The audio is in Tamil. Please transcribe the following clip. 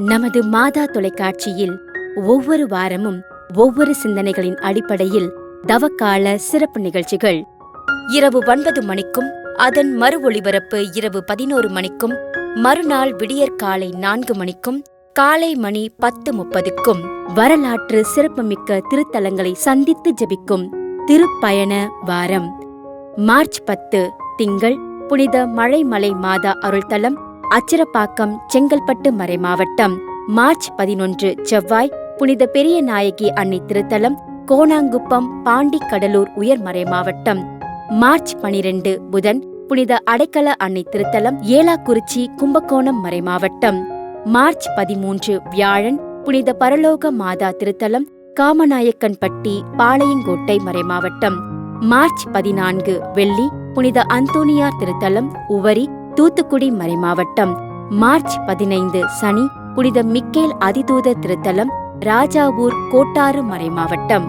நமது மாதா தொலைக்காட்சியில் ஒவ்வொரு வாரமும் ஒவ்வொரு சிந்தனைகளின் அடிப்படையில் தவக்கால சிறப்பு நிகழ்ச்சிகள். இரவு ஒன்பது மணிக்கும் அதன் மறு ஒளிபரப்பு இரவு பதினோரு மணிக்கும் மறுநாள் விடியற்காலை நான்கு மணிக்கும் காலை மணி பத்து முப்பதுக்கும். வரலாற்று சிறப்புமிக்க திருத்தலங்களை சந்தித்து ஜபிக்கும் திருப்பயண வாரம். மார்ச் பத்து திங்கள் புனித மழைமலை மாதா அருள்தலம் அச்சிரப்பாக்கம் செங்கல்பட்டு மறைமாவட்டம் மார்ச் பதினொன்று செவ்வாய் புனித பெரிய நாயகி அன்னை திருத்தலம் கோணாங்குப்பம் பாண்டி கடலூர் உயர்மறை மாவட்டம். மார்ச் பனிரெண்டு புதன் புனித அடைக்கல அன்னை திருத்தலம் ஏலாக்குறிச்சி கும்பகோணம் மறைமாவட்டம் மார்ச் பதிமூன்று வியாழன் புனித பரலோக மாதா திருத்தலம் காமநாயக்கன்பட்டி பாளையங்கோட்டை மறைமாவட்டம் மார்ச் பதினான்கு வெள்ளி புனித அந்தோனியார் திருத்தலம் உவரி தூத்துக்குடி மறைமாவட்டம். மார்ச் பதினைந்து சனி புனித மிக்கேல் அதிதூத திருத்தலம் ராஜாவூர் கோட்டாறு மறைமாவட்டம்.